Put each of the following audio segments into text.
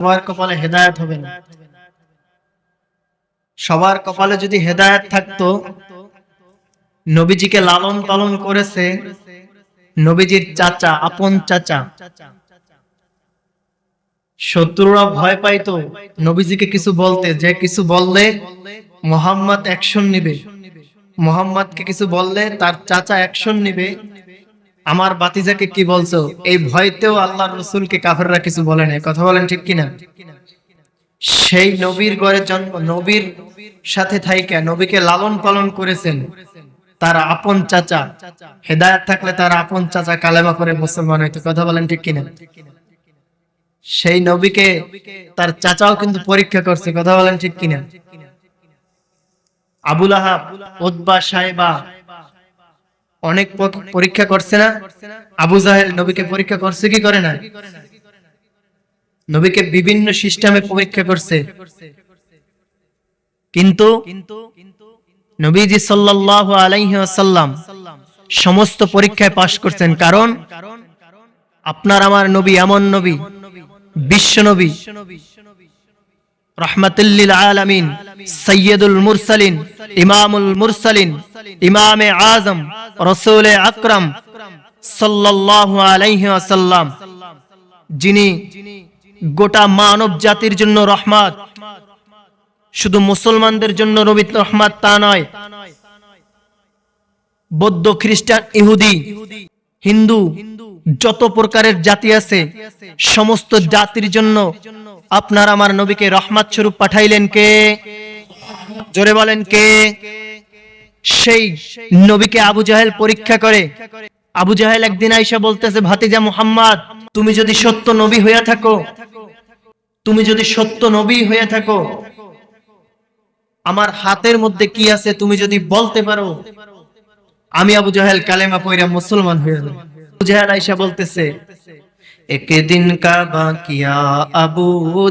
সবার কপালে হেদায়েত হবে না। সবার কপালে যদি হেদায়েত থাকতো, নবীজিকে লালন পালন করেছে নবীজির চাচা, আপন চাচা। শত্রুরা ভয় পাইতো নবীজিকে কিছু বলতে, যে কিছু বললে মোহাম্মদ অ্যাকশন নিবে। মোহাম্মদকে কিছু বললে তার চাচা অ্যাকশন নিবে। আমার বাতিজাকে কি বলছো? এই ভয়তেও আল্লাহ রসুলকে কাফেররা কিছু বলে নাই। কথা বলেন ঠিক কিনা? সেই নবীর ঘরে জন্ম, নবীর সাথে থাইকা নবীকে লালন পালন করেছেন তার আপন চাচা। হেদায়ত থাকলে তার আপন চাচা কালেমা করে মুসলমান হইতো। কথা বলেন ঠিক কিনা? সেই নবীকে তার চাচাও কিন্তু পরীক্ষা করছে। কথা বলেন ঠিক কিনা? আবুল আহাব উদ্বা সাহেবা অনেক প- পরীক্ষা করছে না। আবু জাহেল নবীকে পরীক্ষা করছে, কি করে না? নবীকে বিভিন্ন সিস্টেমে পরীক্ষা করছে। কিন্তু নবীজি সাল্লাল্লাহু আলাইহি ওয়াসাল্লাম সমস্ত পরীক্ষায় পাশ করছেন। কারণ আপনার, আমার নবী এমন নবী, বিশ্ব নবী রহমাতুল্লিল আলামিন, সৈয়দুল ইমামুল ইমামে আজম, রসুলে আকরাম যিনি গোটা মানব জাতির জন্য রহমত। শুধু মুসলমানদের জন্য নবী রহমত তা নয়, বৌদ্ধ, খ্রিস্টান, ইহুদি, হিন্দু, যত প্রকারের জাতি আছে, সমস্ত জাতির জন্য আপনার আমার নবীকে রহমত স্বরূপ পাঠাইলেন কে? জোরে বলেন কে? সেই নবীকে আবু জাহেল পরীক্ষা করে। আবু জাহেল একদিন আইসা বলতেছে, ভাতিজা মুহাম্মদ, তুমি যদি সত্য নবী হইয়া থাকো, তুমি যদি সত্য নবী হয়ে থাকো, আমার হাতের মধ্যে কি আছে তুমি যদি বলতে পারো? আমি আবু জাহেল কালেমা পয়রা মুসলমান হয়ে যাব আবু জাহেল আইসা বলতেছে एक दिन का बाकिया अबू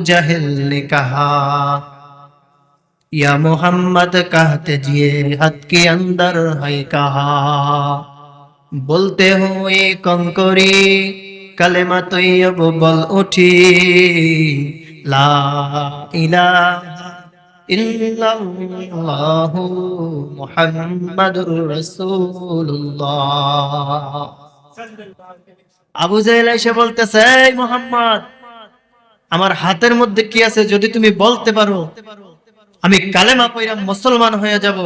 जहल ने कहा या मोहम्मद कहते जिए हद के अंदर है कहा बोलते हुए कंकुरी कलमा तो अब बल उठी ला इला इल्लल्लाह मुहम्मदुर रसूलुल्लाह আবু জাহেল এসে বলতেছে, এই মুহাম্মদ, আমার হাতের মধ্যে কি আছে যদি তুমি বলতে পারো? আমি কালেমা পয়রা মুসলমান হয়ে যাব।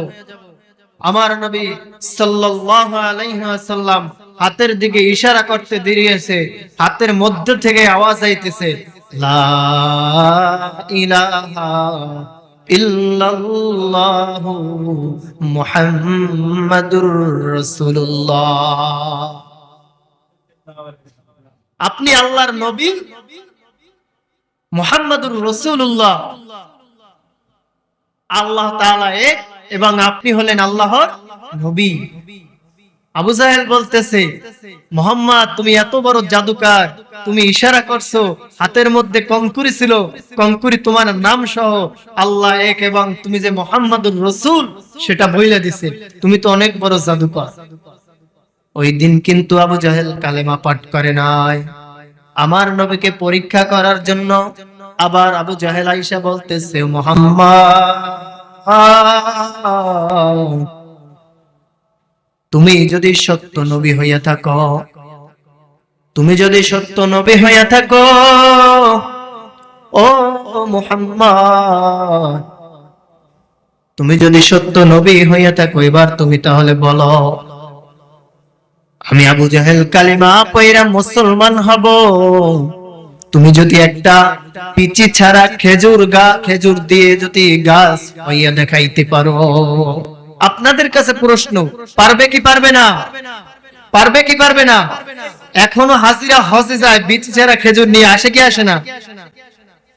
আমার নবী ওয়াসাল্লাম হাতের দিকে ইশারা করতে দিয়েছে হাতের মধ্য থেকে আওয়াজ আইতেছে মুহাম্মাদুর রাসূলুল্লাহ। আপনি আল্লাহর নবী মুহাম্মাদুর রাসূলুল্লাহ। আল্লাহ এক এবং আপনি হলেন আল্লাহর নবী। আবু জাহেল বলতেছে, মোহাম্মদ, তুমি এত বড় জাদুকার, তুমি ইশারা করছ, হাতের মধ্যে কঙ্কুরি ছিল, কঙ্কুরি তোমার নাম সহ আল্লাহ এক এবং তুমি যে মোহাম্মদুর রসুল, সেটা বইলে দিছে। তুমি তো অনেক বড় জাদুকর। ওই দিন কিন্তু আবু জাহেল কালেমা পাঠ করে নাই। আমার নবীকে পরীক্ষা করার জন্য আবার আবু জাহেল আইসা বলতেছে তুমি যদি সত্য নবী হইয়া থাকো, তুমি যদি সত্য নবী হইয়া থাকো, ও মুহাম্মদ, তুমি যদি সত্য নবী হইয়া থাকো, এবার তুমি তাহলে বলো আমি আবু জাহেল কালিমা পয়রা মুসলমান হব। তুমি যদি একটা পিচি ছাড়া খেজুর গা, খেজুর দিয়ে যদি গাছ হইয়া দেখাইতে পারো। আপনাদের কাছে প্রশ্ন, পারবে কি পারবে না? পারবে কি পারবে না? এখনও হাজিরা হজে যায় বিচি ছাড়া খেজুর নিয়ে আসে কি আসে না?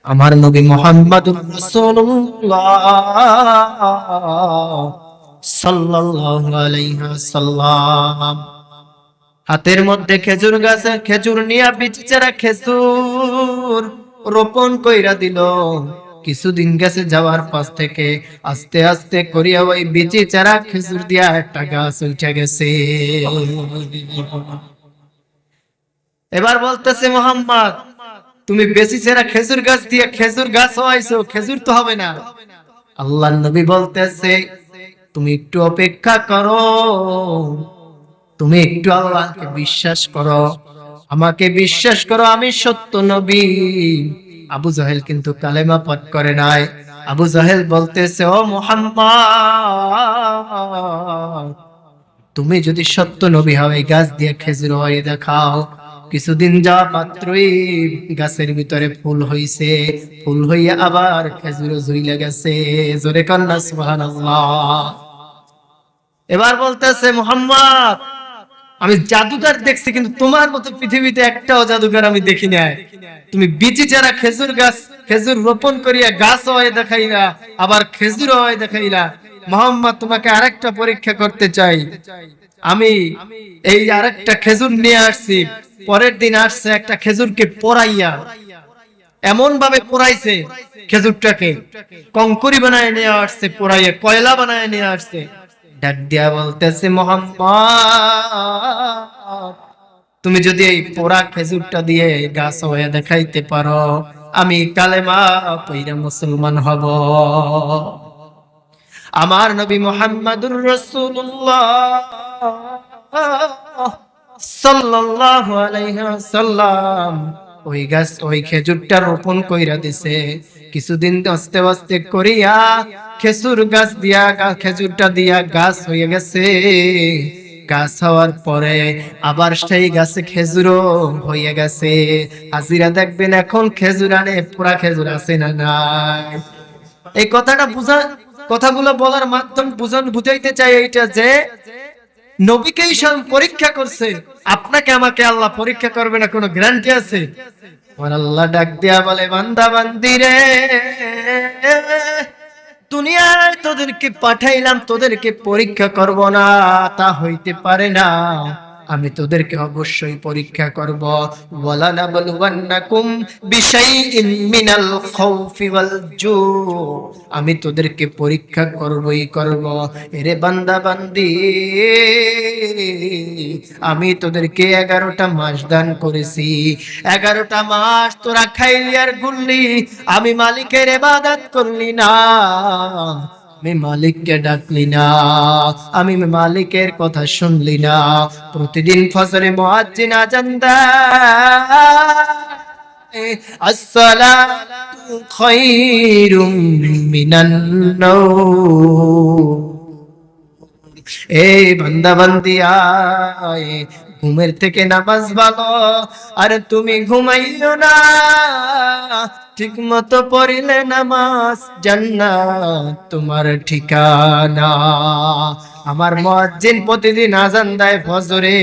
আমার নবী মোহাম্মদুর রাসূলুল্লাহ সাল্লাল্লাহু আলাইহি ওয়াসাল্লাম। হাতের মধ্যে খেজুর গাছে, খেজুর নিয়া বিচি ছাড়া খেজুর রোপণ কইরা দিল। কিছুদিন গেছে যাওয়ার পাশ থেকে আস্তে আস্তে করিয়া ওই বিচি চারা খেজুর দিয়া একটা গাছ উঠে গেছে। এবার বলতেছে, মোহাম্মদ, তুমি বেশি সেরা খেজুর গাছ দিয়ে খেজুর গাছ হওয়াইছো, খেজুর তো হবে না। আল্লাহ নবী বলতেছে, তুমি একটু অপেক্ষা করো। তুমি একটু আল্লাহকে বিশ্বাস করো। আমাকে বিশ্বাস করো, আমি সত্য নবী। আবু জাহেল কিন্তু কালেমা পাঠ করে নাই। আবু জাহেল বলতেছে, ও মোহাম্মদ, তুমি যদি সত্য নবী হও, এই গাছ দিয়ে খেজুর হয়ে দেখাও। কিছুদিন যা মাত্রই গাছের ভিতরে ফুল হইছে, ফুল হইয়া আবার খেজুর ঝুইলে গেছে। জোরে কন্যা, সুবহানাল্লাহ। এবার বলতেছে, মোহাম্মদ আমি জাদুকার দেখছি, কিন্তু তোমার মতো পৃথিবীতে একটাও জাদুকার আমি দেখি নাই। তুমি বিচি যারা খেজুর গাছ, খেজুর রোপণ করিয়া গাছ হয়ে দেখাইলা, আবার খেজুর হয়ে দেখাইলা। মোহাম্মদ, তোমাকে আরেকটা পরীক্ষা করতে চাই। আমি এই আরেকটা খেজুর নিয়ে আসছি, পরের দিন আসছে একটা খেজুরকে পোড়াইয়া। এমন ভাবে পোড়াইছে খেজুরটাকে। কঙ্করি বানায় নিয়ে আসছে, পোড়াইয়া কয়লা বানায় নিয়ে আসছে। ডাক দিয়া বলতেছে, মোহাম্মদ, তুমি যদি এই পোড়া খেজুরটা দিয়ে গাছ হয়ে দেখাইতে পারো, আমি কালেমা পইরা মুসলমান হব। আমার নবী মোহাম্মদুর রসুল্লাহ সাল্লাল্লাহু আলাইহি ওয়াসাল্লাম ওই গাছ, ওই খেজুরটা রোপণ কইরা দিছে। কিছুদিন আস্তে আস্তে করিয়া খেজুর গাছ দিয়া খেজুরটা দিয়া গাছ হয়ে গেছে। গাছ হওয়ার পরে আবার সেই গাছে খেজুরও হয়ে গেছে। হাজিরা দেখবেন এখন খেজুর আনে পুরা খেজুর আছে না নাই? এই কথাটা বুঝা কথাগুলো বলার মাধ্যম বুঝান বুঝাইতে চাই এইটা যে নবীকেই স্বয়ং পরীক্ষা করছে। আপনাকে আমাকে আল্লাহ পরীক্ষা করবে না কোনো গ্যারান্টি আছে? আল্লাহ ডাক দিয়া বলে, বান্দা, বান্দি রে, দুনিয়ায় তোদেরকে পাঠাইলাম, তোদেরকে পরীক্ষা করব না, তা হইতে পারে না। আমি তোদেরকে অবশ্যই পরীক্ষা করব। মিনাল ওয়াল আমি তোদেরকে পরীক্ষা করবই করব। এরে বান্দা বান্দি, আমি তোদেরকে এগারোটা মাস দান করেছি। এগারোটা মাস তোরা খাইলি আর গুললি আমি মালিকের এবাদত করলি না। আমি মালিককে ডাকলি না, আমি মালিকের কথা শুনলি না। প্রতিদিন ফসরে আজান দেয়। আসসালাতু ঘুমের থেকে নামাজ ভালো, আর তুমি ঘুমাইও না। ঠিক মতো পড়িলে নামাজ জান্নাত তোমার ঠিকানা। আমার মুয়াজ্জিন প্রতিদিন আজান দেয় ফজরে,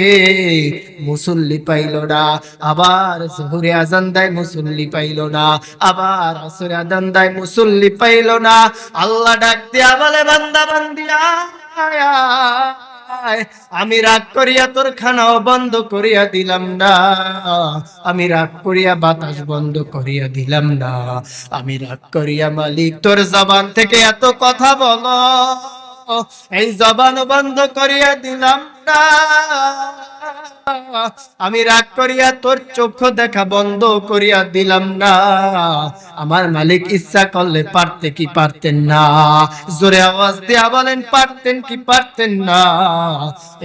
মুসল্লি পাইল না। আবার জোহরে আজান দেয়, মুসল্লি পাইল না। আবার আসরে আজান দেয়, মুসল্লি পাইল না। আল্লাহ ডাক দিয়া বলে বান্দা বান্দিয়া। আমি রাগ করিয়া তোর খানাও বন্ধ করিয়া দিলাম না। আমি রাগ করিয়া বাতাস বন্ধ করিয়া দিলাম না। আমি রাগ করিয়া মালিক, তোর জবান থেকে এত কথা বলো। এই জবান বন্ধ করিয়া দিলাম না। আমি রাগ করিয়া তোর চক্ষু দেখা বন্ধ করিয়া দিলাম না। আমার মালিক ইচ্ছা করলে পারতে কি পারতেন না। জোরে আওয়াজ দেয়া বলেন, পারতেন কি পারতেন না?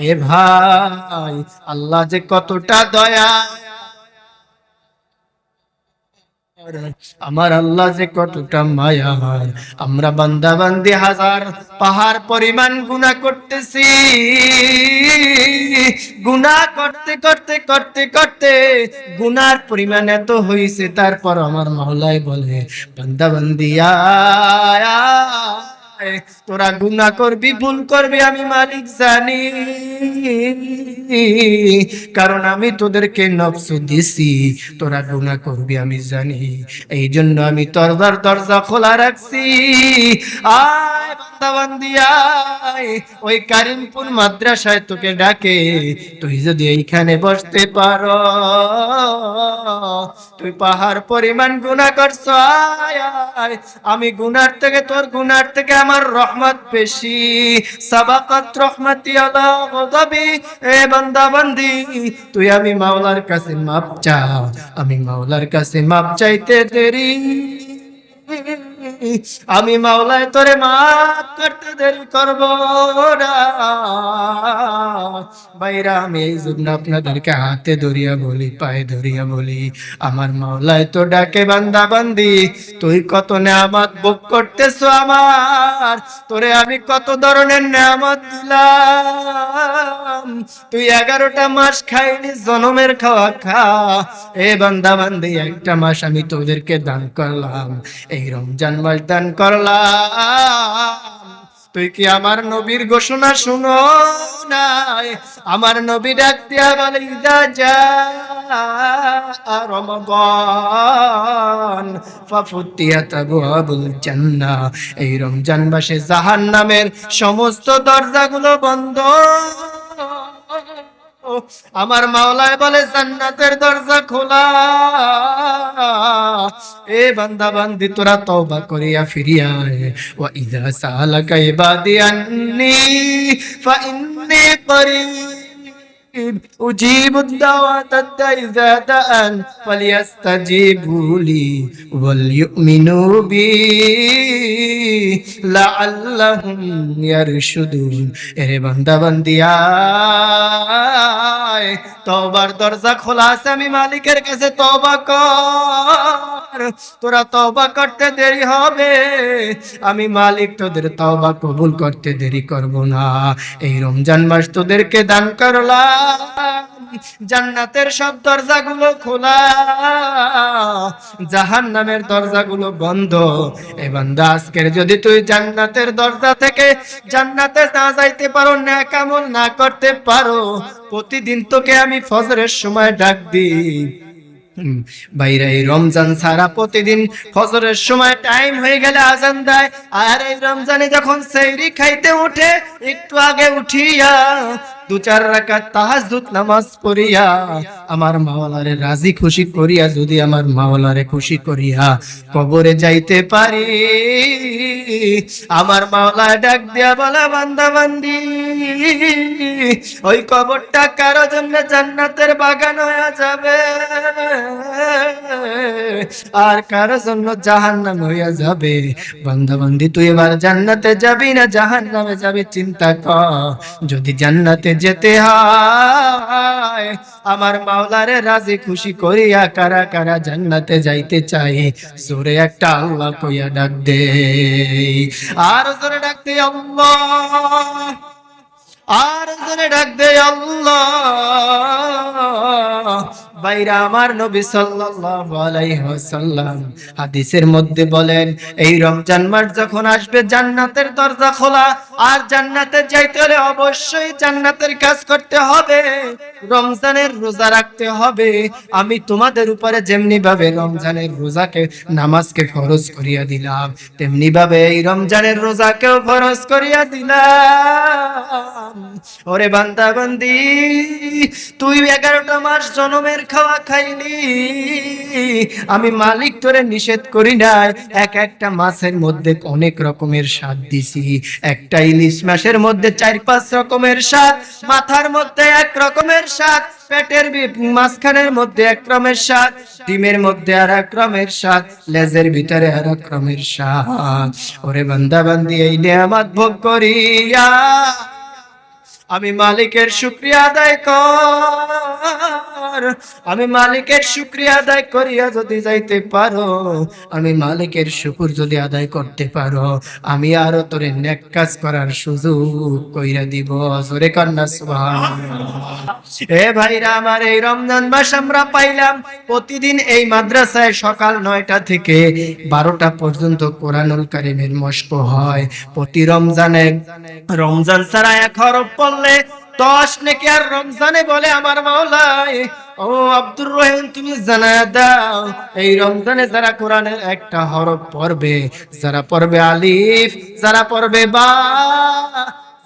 এ ভাই, আল্লাহ যে কতটা দয়া আমার আল্লাহ যে কতটা মায়া আমরা বান্দা বান্দি হাজার পাহাড় পরিমাণ গুণা করতেছি। গুণা করতে করতে করতে করতে গুনার পরিমাণ এত হইছে তারপর আমার মহলায় বলে বান্দা বান্দি আয়, আয়, তোরা গুণা করবি, ভুল করবি, আমি মালিক জানি। কারণ আমি তোদেরকে নফসু দিছি, তোরা গুণা করবি, আমি জানি। এই জন্য আমি তোর দরজা খোলা রাখছি। আয় বান্দা বান্দা বান্দিয়ায় ওই কারিমপুর মাদ্রাসায় তোকে ডাকে। তুই যদি এইখানে বসতে পারো, তুই পাহাড় পরিমাণ গুনাহ করছ। আমি গুনার থেকে, তোর গুনার থেকে আমার রহমত বেশি। সাবাকাত রহমতি আলা গদাবি। এ বান্দাবান্দি, তুই আমি মাওলার কাছে মাপ চা আমি মাওলার কাছে মাপ চাইতে দেরি। আমি মাওলায় তোরে মাফ করতে দেরি করব না। বাইরা আমি এই জন্য আপনাদেরকে হাতে ধরিয়া বলি, পায়ে ধরিয়া বলি, আমার মাওলায় তো ডাকে বান্দা বান্দি তুই কত নেয়ামত ভোগ করতেছো আমার, তোরে আমি কত ধরনের নেয়ামত দিলাম। তুই এগারোটা মাস খাইনি জনমের খাওয়া খা। এ বান্দা বান্দি একটা মাস আমি তোদেরকে দান করলাম। এই রমজান মাস দান করলাম। তুই কি আমার নবীর ঘোষণা শুনো নাই? আমার নবী ডাক দিয়া বলে ইদা যা রমাদান, ফাফুতিয়াত আবওয়াবুল জান্নাহ। এই রমজান মাসে জাহান্নামের সমস্ত দরজাগুলো বন্ধ। আমার মাওলায় বলে, জান্নাতের দরজা খোলা এ বান্দা, বান্দি, তোরা তওবা করিয়া ফিরিয়া। ওয়া ইযা সালাকা ইবাদি আন্নি, ফা ইন্নী করিব أجيب الدعوة إذا دعان فليستجيبوا لي وليؤمنوا بي لعلهم يرشدون إربان دبان ديان বান্দিয়া তওবার দরজা খোলা আছে, আমি মালিকের কাছে তওবা কর। তোরা তওবা করতে দেরি হবে। আমি মালিক তোদের তওবা কবুল করতে দেরি করব না। এই রমজান মাস তোদেরকে দান করলাম। জান্নাতের সব দরজাগুলো খোলা। জাহান্নামের দরজাগুলো বন্ধ। এ বান্দা, আজকের যদি তুই জান্নাতের দরজা থেকে জান্নাতে না যাইতে পারো না কামল না করতে পারো প্রতিদিন তোকে আমি ফজরের সময় ডাক দিই। বাইরে রমজান ছাড়া প্রতিদিন ফজরের সময় টাইম হয়ে গেলে আজান দেয়। আর এই রমজানে যখন সেইরি খাইতে উঠে, একটু আগে উঠিয়া দু চার রাকাত তাহাজ্জুদ নামাজ পড়িয়া আমার মাওলারে রাজি খুশি করিয়া, যদি আমার মাওলারে খুশি করিয়া কবরে যাইতে পারি। আমার মাওলা ডাক দিয়া বলা, বান্দা, বান্দি, ওই কবরটা কারও জন্য জান্নাতের বাগান হয়ে যাবে। আর কারও জন্য জাহান্নাম হইয়া যাবে। বান্দা, বান্দি, তুই এবার জান্নাতে যাবি না? জাহান্নামে যাবি, চিন্তা কর। যদি জান্নাতে যেতে হয় আমার মাওলারে রাজি খুশি করিয়া কারা কারা জান্নাতে যাইতে চাই জোরে একটা আল্লাহ কইয়া ডাক দে। আর জোরে ডাক দে আল্লাহ। আর জোরে ডাক দে আল্লাহ। আমি তোমাদের উপরে যেমনি ভাবে রমজানের রোজাকে, নামাজকে ফরজ করিয়া দিলাম তেমনি ভাবে এই রমজানের রোজাকেও ফরজ করিয়া দিলাম। ওরে বান্দা বান্দি তুই এগারোটা মাস জনমের খাওয়া খাইলি আমি মালিক তোরে নিষেধ করি নাই। এক একটা মাছের মধ্যে অনেক রকমের স্বাদ দিছি। একটা ইলিশ মাসের মধ্যে চার পাঁচ রকমের স্বাদ, মাথার মধ্যে এক রকমের স্বাদ, পেটের মাঝখানের মধ্যে এক রকমের স্বাদ, ডিমের মধ্যে আর এক রকমের স্বাদ, লেজের ভিতরে আর এক রকমের স্বাদ। ওরে বান্দা বান্দি, এই নিয়ামত ভোগ করিয়া আমি মালিকের শুক্রিয়া আদায় কর। আমি মালিকের শুক্রিয়া আদায় করিয়া যদি যাইতে পারো, আমি মালিকের শুকুর যদি আদায় করতে পারো, আমি আরও তোরে নেক কাজ করার সুযোগ কইরা দিব। জোরে কন্যা এ ভাইরা, আমার এই রমজান মাস আমরা পাইলাম প্রতিদিন এই মাদ্রাসায় সকাল নয়টা থেকে বারোটা পর্যন্ত কোরআনুল কারিমের মস্ক হয়। প্রতি রমজানে রমজান ছাড়া এক হরফ পড়লে দশ নাকি আর রমজানে বলে আমার মাওলাই, ও আব্দুর রহিম, তুমি জানা দাও, এই রমজানে যারা কোরআনের একটা হরফ পড়বে, যারা পড়বে আলিফ, যারা পড়বে বা,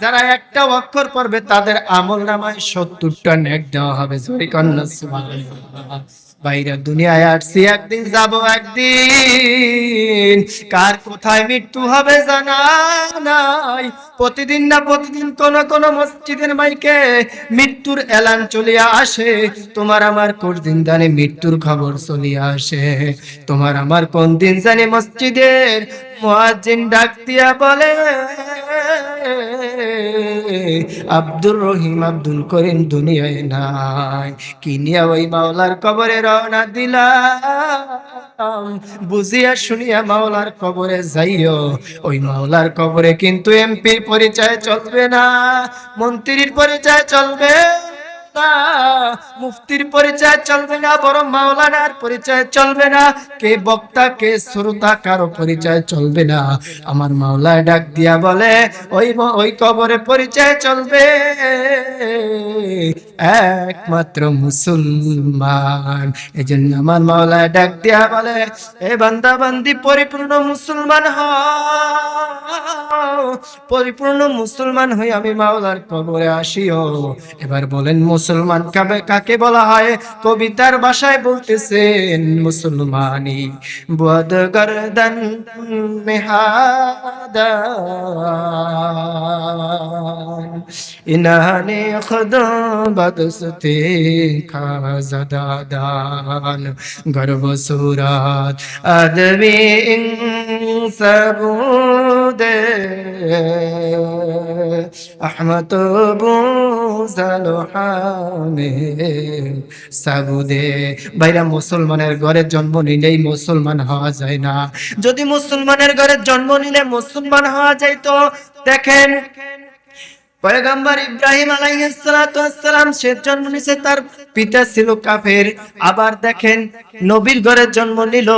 যারা একটা অক্ষর পড়বে, তাদের আমল নামায় সত্তরটা নেক দেওয়া হবে জোরে কন্যা, সুবহানাল্লাহ। বাইরে দুনিয়ায় আসছি একদিন, যাব একদিন। কার কোথায় মৃত্যু হবে জানা নাই। প্রতিদিন না প্রতিদিন কোন কোন মসজিদের মাইকে মৃত্যুর এলান চলিয়া আসে। তোমার আমার কোন দিন জানে মৃত্যুর খবর চলিয়া আসে। তোমার আমার কোন দিন জানে মসজিদের মুয়াজ্জিন ডাক দিয়া বলে আব্দুর রহিম আব্দুল করিম দুনিয়ায় নাই। কিনিয়া ওই মাওলার কবরে রওনা দিলাম? বুঝিয়া শুনিয়া মাওলার কবরে যাইও। ওই মাওলার কবরে কিন্তু এমপির পরিচয় চলবে না, মন্ত্রীর পরিচয় চলবে না মুফতির পরিচয় চলবে না বরং মাওলানার পরিচয় চলবে না। কে বক্তা, কে শ্রোতা, কারও পরিচয় চলবে না। আমার মাওলা ডাক দিয়া বলে, ওই ওই কবরে পরিচয় চলবে। একমাত্র মুসলমান। এই জন্য আমার মাওলা ডাক দিয়া বলে, এ বান্দা, বান্দি, পরিপূর্ণ মুসলমান হও। পরিপূর্ণ মুসলমান হই আমি মাওলার কবরে আসিও। এবার বলেন, মুসলমান কাবে, কাকে বলা হয়? কবিতার ভাষায় বলতেছেন, মুসলমানি বুয়াদ গরদন মেহাদান ইনানে খদা সুরাত আদমি সবুদে। বাইরা মুসলমানের ঘরে জন্ম নিলেই মুসলমান হওয়া যায় না। যদি মুসলমানের ঘরে জন্ম নিলে মুসলমান হওয়া যায় তো দেখেন পয়গম্বর ইব্রাহিম আলাইহিস সে জন্ম নিছে তার পিতা ছিল কাফের। আবার দেখেন নবীর ঘরে জন্ম নিল,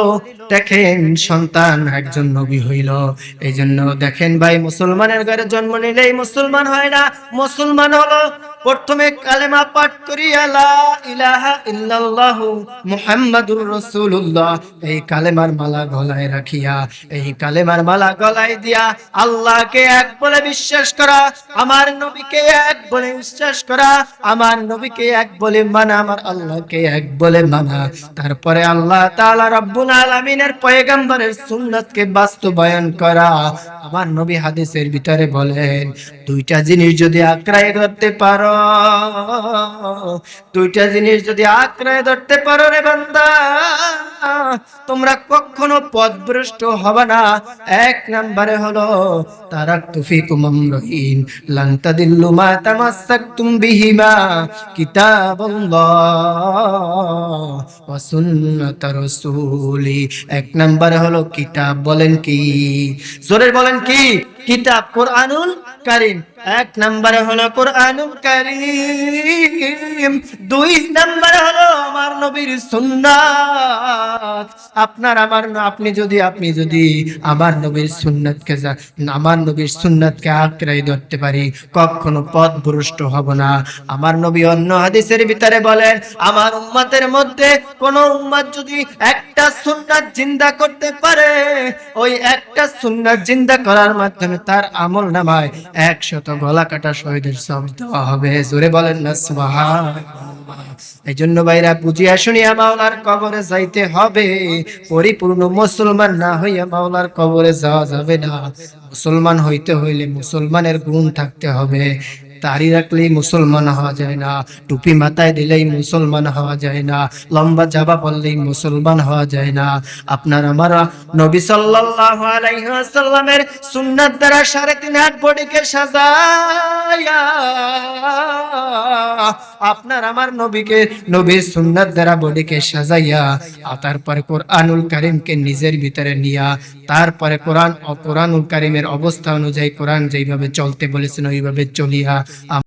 দেখেন সন্তান একজন নবী হইল। এই জন্য দেখেন ভাই, মুসলমানের ঘরে জন্ম নিলেই মুসলমান হয় না। মুসলমান হলো প্রথমে কালেমা পাঠ করি ইলাহা ইল্লাল্লাহ মুহাম্মাদুর রাসূলুল্লাহ এই কালেমার মালা গলায় রাখিয়া, এই কালেমার মালা গলায় দিয়া আল্লাহকে এক বলে বিশ্বাস করা, আমার নবীকে এক বলে বিশ্বাস করা, আমার নবীকে এক বলে মানা, আমার আল্লাহকে এক বলে মানা। তারপরে আল্লাহ তাআলা রব্বুল আলামিনের পয়গম্বরের সুন্নাতকে বাস্তবায়ন করা। আমার নবী হাদিসের ভিতরে বলেন, দুইটা জিনিস যদি আঁকড়ায় ধরতে পারো দুইটা জিনিস যদি আঁকড়ায় ধরতে পারো রে বান্দা, তোমরা কখনো পথভ্রষ্ট হবে না। এক নম্বরে হলো, তারাক তুফিকুম আমরহিন লান তাদিল্লু মা তামাসসাকতুম বিহিমা, কিতাবাল্লাহ ওয়া সুন্নাত রাসূলি। এক নম্বরে হলো, কিতাব বলেন কি? জোরে বলেন কি? কিতাব কোরআনুল কারীম। এক নম্বরে হলো কোরআনুল করিম দুই নম্বরে হলো নবীর সুন্নাত। আপনার, আমার, আপনি যদি আপনি যদি আমার নবীর সুন্নাতকে আমার নবীর সুন্নাতকে আঁকড়াই ধরতে পারি, কখনো পথ ভ্রষ্ট হব না। আমার নবী অন্য হাদিসের ভিতরে বলেন, আমার উম্মতের মধ্যে কোন উম্মত যদি একটা সুন্নাত জিন্দা করতে পারে, ওই একটা সুন্নাত জিন্দা করার মাধ্যমে তার আমল নামায় একশত গলা কাটা শহীদের সব দেওয়া হবে। জোরে বলেন না সুবহান এই জন্য ভাইরা বুঝিয়া শুনিয়া মাওলার কবরে যাইতে হবে। পরিপূর্ণ মুসলমান না হইয়া মাওলার কবরে যাওয়া যাবে না। মুসলমান হইতে হইলে মুসলমানের গুণ থাকতে হবে। দাড়ি রাখলেই মুসলমান হওয়া যায় না। টুপি মাথায় দিলেই মুসলমান হওয়া যায় না। লম্বা জাবা পরলেই মুসলমান হওয়া যায় না। আপনার আমার নবী সাল্লাল্লাহু আলাইহি ওয়াসাল্লামের সুন্নাত দ্বারা সাড়ে তিন হাত বডিকে সাজায়া, আপনার আমার নবীকে, নবীর সুন্নাত দ্বারা বডিকে সাজাইয়া, আর তারপরে কোরআনুল কারিমকে নিজের ভিতরে নিয়া, তারপরে কোরআন ও কোরআনুল কারিমের অবস্থা অনুযায়ী কোরআন যেইভাবে চলতে বলেছেন, ওইভাবে চলিয়া Um,